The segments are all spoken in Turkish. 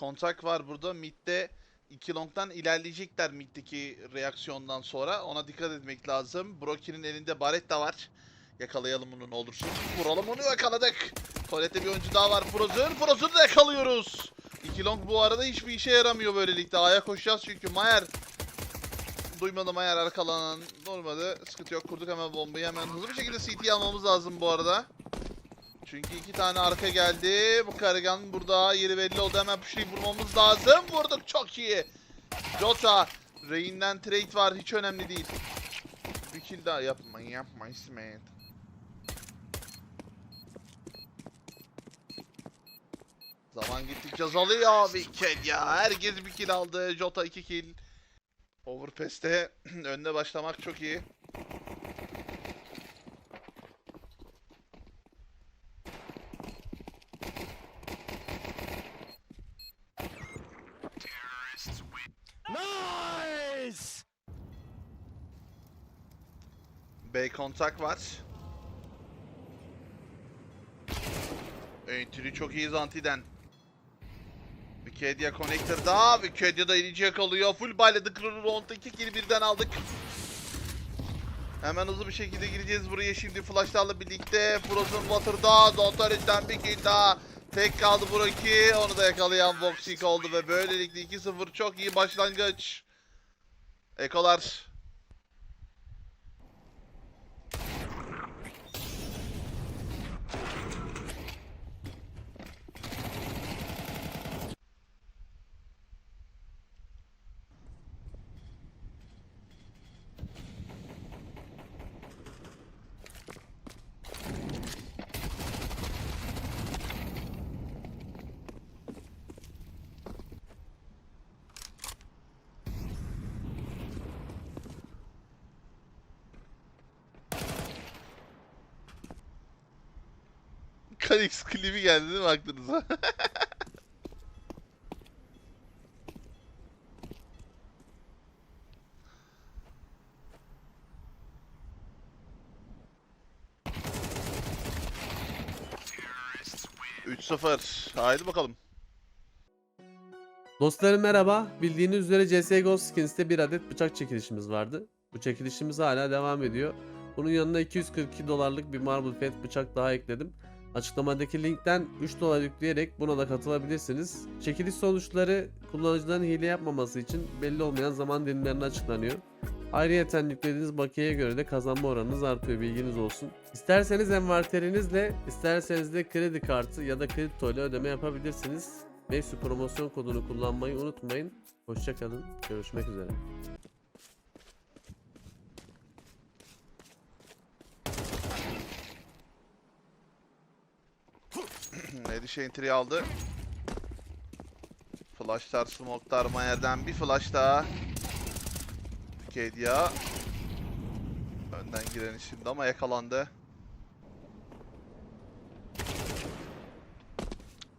kontak var burada. Mid'de 2 long'dan ilerleyecekler mid'deki reaksiyondan sonra. Ona dikkat etmek lazım. Broki'nin elinde baret de var. Yakalayalım onu ne olursun. Vuralım onu yakaladık. Tuvalette bir oyuncu daha var. Prozun. Prozun'u da yakalıyoruz. 2 long bu arada hiçbir işe yaramıyor böylelikle. A'ya koşacağız çünkü Mayer Duymadım Mayer arkalanan durmadı. Sıkıntı yok. Kurduk hemen bombayı. Hemen hızlı bir şekilde CT'yi almamız lazım bu arada. Çünkü iki tane arka geldi. Bu Karagan burada yeri belli oldu. Hemen pushlayıp vurmamız lazım. Vurduk çok iyi. Jota. Rain'den trade var. Hiç önemli değil. Bir kill daha yapmayın yapma İsmet. Zaman gittikçe azalıyor abi kill ya. Herkes bir kill aldı. Jota iki kill. Overpass'te önde başlamak çok iyi. Nice! B kontak var. Entry çok iyi Zanti'den. Wikidia Connector'da. Wikidia da inici yakalıyor. Full bayladık. Round'da iki kill birden aldık. Hemen hızlı bir şekilde gireceğiz buraya şimdi flashlarla birlikte. Frozen Water'da. Zontariz'den bir kill daha. Tek kaldı Broki. Onu da yakalayan Voxic oldu ve böylelikle 2-0 çok iyi başlangıç. Ekolar. Kalix klibi geldi değil mi aklınıza? Üç 0 Haydi bakalım. Dostlarım merhaba. Bildiğiniz üzere CSGO Skins'te bir adet bıçak çekilişimiz vardı. Bu çekilişimiz hala devam ediyor. Bunun yanına 242 dolarlık bir Marble Fat bıçak daha ekledim. Açıklamadaki linkten 3 dolar yükleyerek buna da katılabilirsiniz. Çekiliş sonuçları kullanıcıların hile yapmaması için belli olmayan zaman dilimlerine açıklanıyor. Ayrıca yüklediğiniz bakiyeye göre de kazanma oranınız artıyor bilginiz olsun. İsterseniz envanterinizle, isterseniz de kredi kartı ya da kripto ile ödeme yapabilirsiniz. Neyse promosyon kodunu kullanmayı unutmayın. Hoşçakalın. Görüşmek üzere. Edişe entry aldı. Flashlar, smoke'lar Mayer'den bir flash daha. Kedia. Önden giren şimdi ama yakalandı.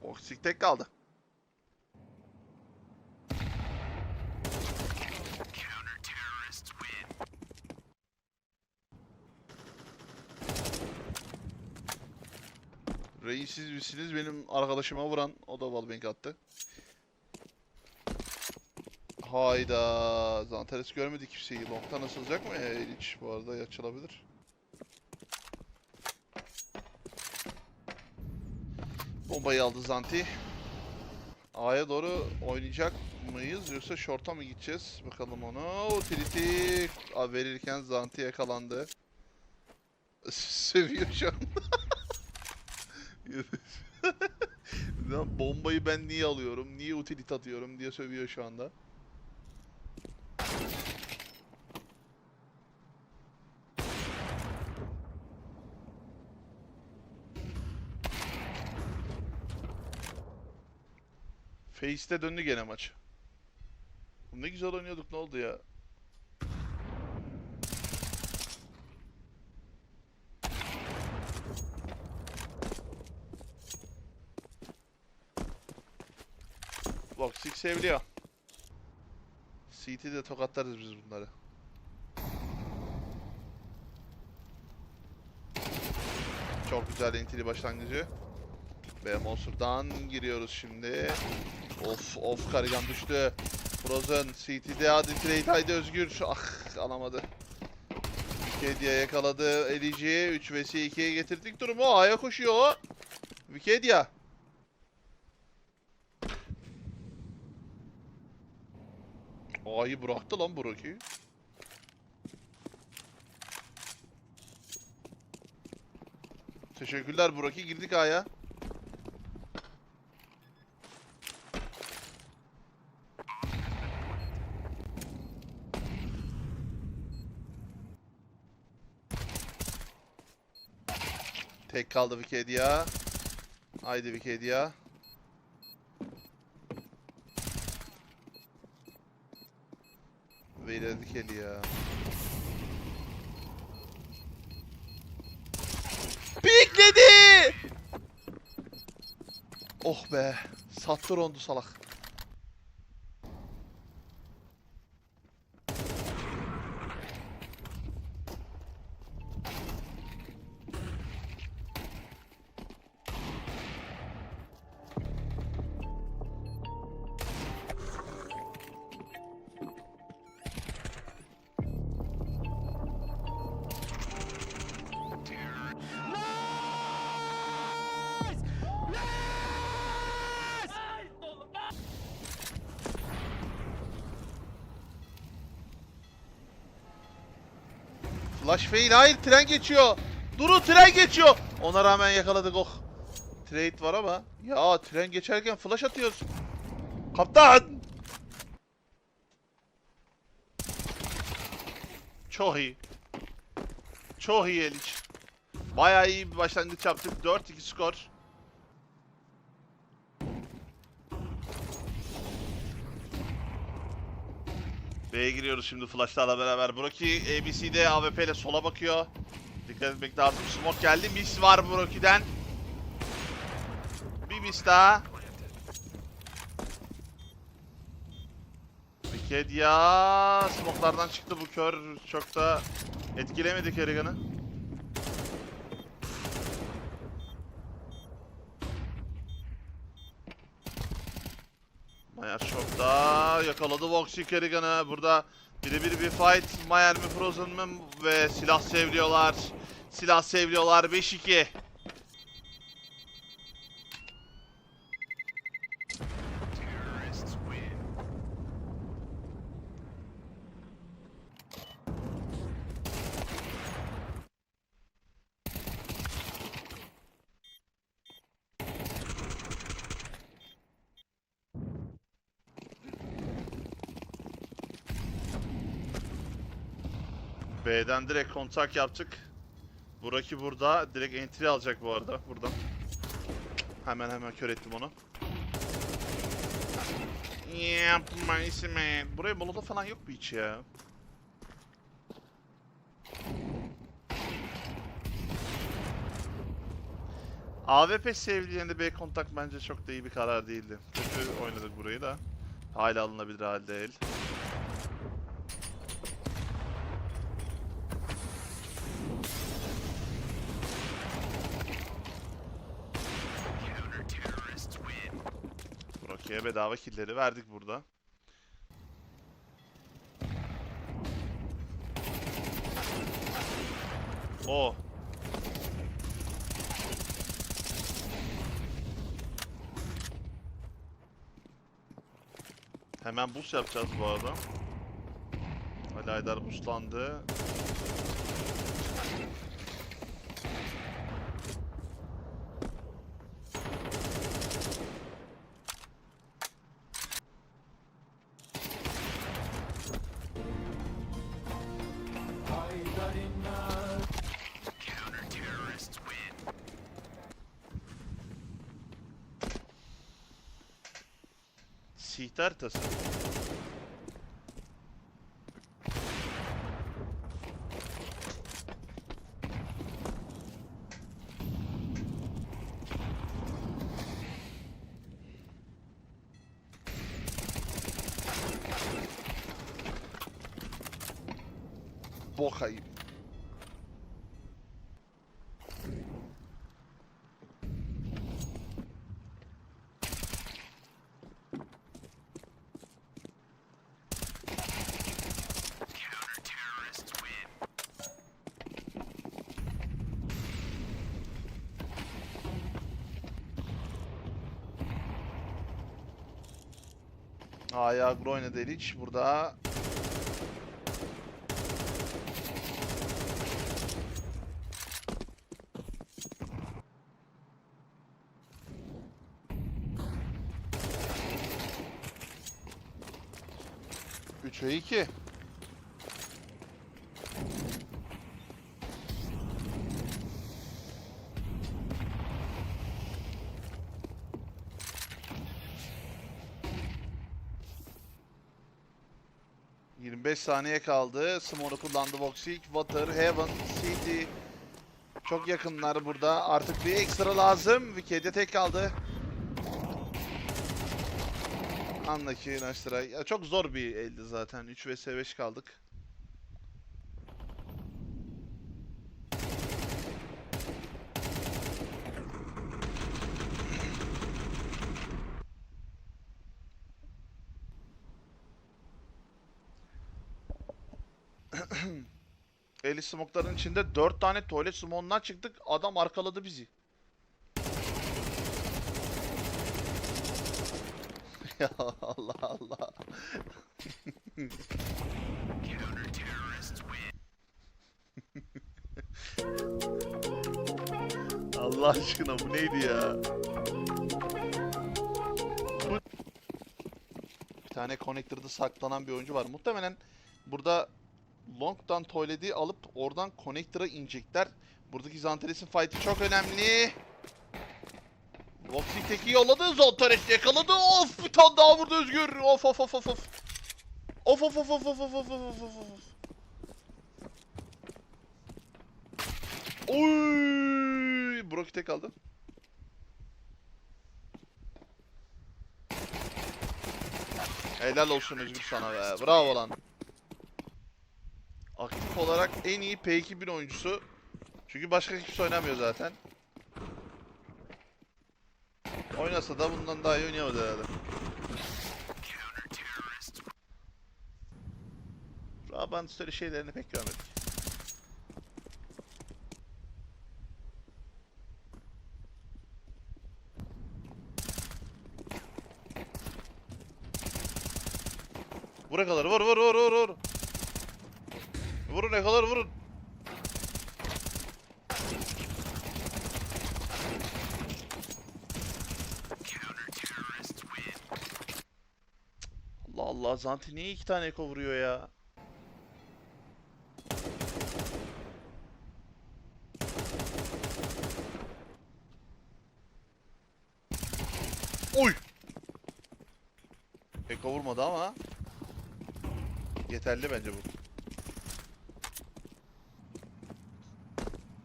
Oksik tek kaldı. Siz misiniz benim arkadaşıma vuran o da wallbang attı. Hayda. Zantares görmedi kimseyi. Long'tan asılacak mı? Ee, hiç bu arada açılabilir. Bombayı aldı Zanti. A'ya doğru oynayacak mıyız yoksa short'a mı gideceğiz? Bakalım onu. Utility verirken Zanti yakalandı. Sövüyor şu an. Bombayı ben niye alıyorum? Niye utility atıyorum diye sövüyor şu anda. Face'te döndü gene maç. Ne güzel oynuyorduk ne oldu ya? Voxic seviliyor. CT'de tokatlarız biz bunları. Çok güzel entili başlangıcı. B Monster'dan giriyoruz şimdi. Of of Karigan düştü. Frozen CT'de hadi trade haydi Özgür. Ah alamadı. Wikidia yakaladı Elici. 3 vs 2'ye getirdik durumu. A'ya koşuyor. Wikidia. A'yı bıraktı lan Broki. Teşekkürler Broki. Girdik A'ya. Tek kaldı Wikidia. Haydi Wikidia. Verirdik eli ya. Pikledi! Oh be. Sattı rondu salak. Flash fail. Hayır tren geçiyor. Duru tren geçiyor. Ona rağmen yakaladık oh. Trade var ama. Ya tren geçerken flash atıyoruz. Kaptan. Çok iyi. Çok iyi Eliç. Bayağı iyi bir başlangıç yaptık. 4-2 skor. B'ye giriyoruz şimdi flashlarla beraber. Broki ABC'de AWP ile sola bakıyor. Dikkat etmek lazım. Smoke geldi. Miss var Broki'den. Bir miss daha. Wicked ya. Smoke'lardan çıktı bu kör. Çok da etkilemedi Kerrigan'ı. Mayer yakaladı Voxy Kerrigan'ı. Burada birebir bir fight. Mayer mi Frozen mı ve silah sevliyorlar. Silah sevliyorlar 5-2. B'den direkt kontak yaptık. Buraki burada. Direkt entry alacak bu arada. Buradan. Hemen hemen kör ettim onu. Yapma ismi. Buraya molotov falan yok mu hiç ya? AWP sevdiğinde B kontak bence çok da iyi bir karar değildi. Kötü oynadık burayı da. Hala alınabilir hal değil. Rocky'e bedava killleri verdik burada. O. Hemen boost yapacağız bu arada. Ali Aydar boostlandı. Sihte haritası. A'ya agro oynadı Elic. Burada Üç ve iki. Saniye kaldı. Smoke'u kullandı Voxic. Water, Heaven, City... ...çok yakınlar burada. Artık bir ekstra lazım. Wiki'de tek kaldı. Andaki Nashtra. Ya çok zor bir eldi zaten. 3 vs 5 kaldık. Eli smokların içinde 4 tane tuvalet smoke'undan çıktık. Adam arkaladı bizi. ya Allah Allah. Allah aşkına bu neydi ya? Bir tane connector'da saklanan bir oyuncu var. Muhtemelen burada Long'dan tuvaleti alıp oradan connector'a inecekler. Buradaki Zantares'in fight'i çok önemli. Voxy teki yolladı. Zantares yakaladı. Of bir tane daha vurdu Özgür. Of of of of of. Of of of of of of of of of of. Oy! Broki tek aldı. Helal olsun Özgür sana be. Bravo lan. Aktif olarak en iyi P2000 oyuncusu. Çünkü başka kimse oynamıyor zaten. Oynasa da bundan daha iyi oynayamaz herhalde. Raban story şeylerini pek görmedik. Vura kadar vur vur vur vur vur. Vurun ne kadar vurun. Allah Allah Zanti niye iki tane eko vuruyor ya? Oy! Eko vurmadı ama yeterli bence bu.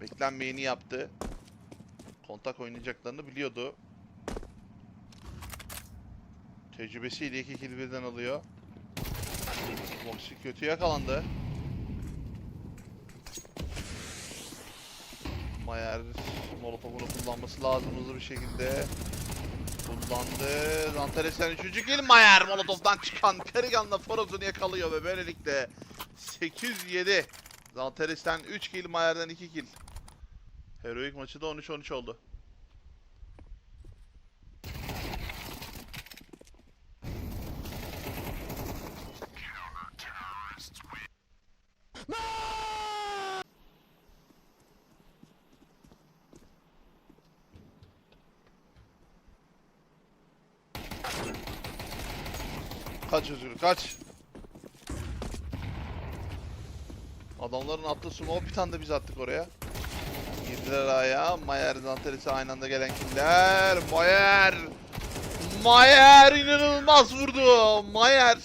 Beklenmeyeni yaptı. Kontak oynayacaklarını biliyordu. Tecrübesiyle iki kill birden alıyor. Boxy kötü yakalandı. Mayer Molotov'unu kullanması lazım hızlı bir şekilde. Kullandı. Zantares'ten 3. kill. Mayer Molotov'dan çıkan Kerrigan'la Foroz'unu yakalıyor ve böylelikle 807. Zantares'ten 3 kill, Mayer'den 2 kill. Heroic maçı da 13-13 oldu. Kaç Özgür kaç. Adamların attığı smoke bir tane de biz attık oraya. Girdiler aya. Mayer Dantelis'e aynı anda gelen killer. Mayer. Mayer inanılmaz vurdu. Mayer.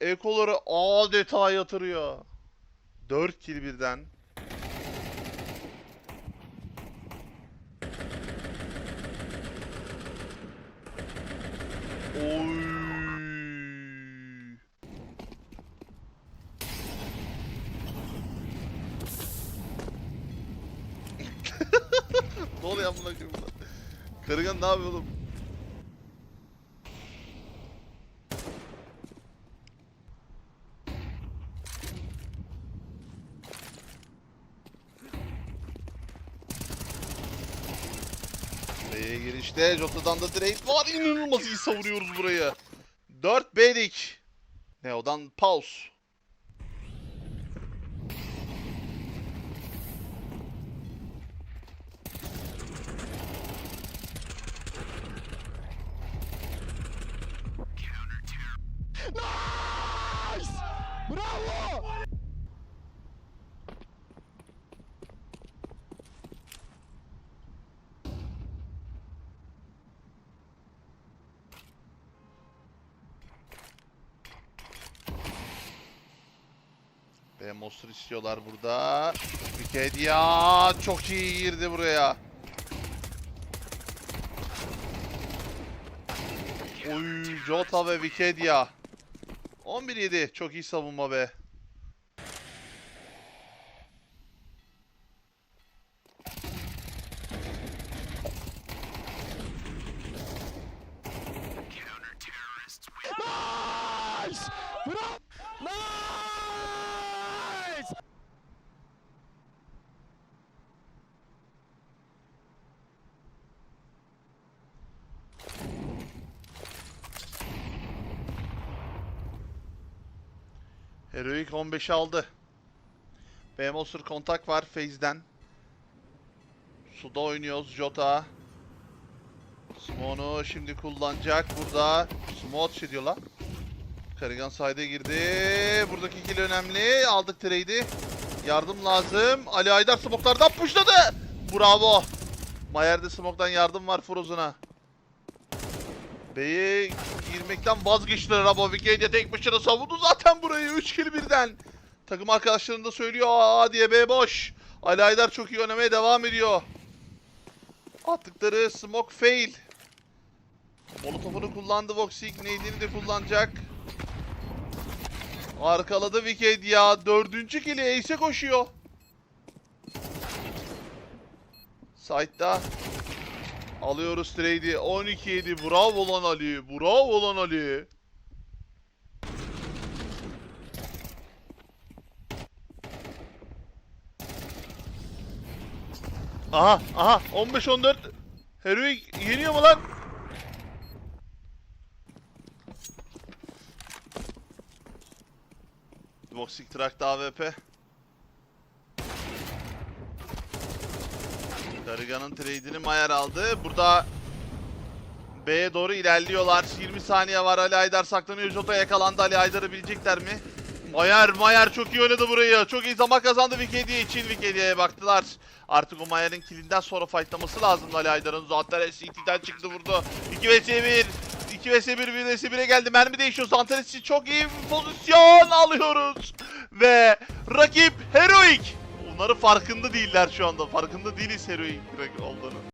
Ekoları adeta yatırıyor. 4 kill birden. Oy. Ne oluyor amına koyayım burada? Karıgan ne yapıyor oğlum? Buraya girişte Jota'dan da direkt var. İnanılmaz iyi savuruyoruz burayı. 4 B'lik. Neo'dan pause. Monster istiyorlar burada. Wikidia çok iyi girdi buraya. Oy Jota ve Wikidia. 11-7 çok iyi savunma be. Heroic 15 aldı. B monster kontak var Phase'den. Suda oynuyoruz Jota. Smoke'unu şimdi kullanacak burada. Smoke şey diyor lan. Karigan side'e girdi. Buradaki kill önemli. Aldık trade'i. Yardım lazım. Ali Aydar smoke'lardan pushladı. Bravo. Mayer'de smoke'dan yardım var Frozen'a. B'ye girmekten vazgeçtiler ama Wikipedia tek başına savundu zaten burayı 3 kill birden. Takım arkadaşlarım da söylüyor aa diye B boş. Ali Aydar çok iyi oynamaya devam ediyor. Attıkları smoke fail. Molotof'unu kullandı Voxic. Nade'ini de kullanacak. Arkaladı Wikipedia. Dördüncü kili Ace'e koşuyor. Side'da. Alıyoruz trade'i. 12-7. Bravo lan Ali. Bravo lan Ali. Aha aha 15-14. Heroic yeniyor mu lan? Boxing Track'ta AWP. Karıgan'ın trade'ini Mayer aldı. Burada B'ye doğru ilerliyorlar. 20 saniye var. Ali Aydar saklanıyor. Jota yakalandı. Ali Aydar'ı bilecekler mi? Mayer, Mayer çok iyi oynadı burayı. Çok iyi zaman kazandı Wikidia için. Wikedia'ya baktılar. Artık o Mayer'in kilinden sonra fightlaması lazım Ali Aydar'ın. Zantares CT'den çıktı vurdu. 2 vs 1. 2 vs 1 1 vs 1'e geldi. Mermi değişiyor. Zantares için çok iyi pozisyon alıyoruz. Ve rakip Heroic. Onların farkında değiller şu anda. Farkında değiliz Heroic olduğunu.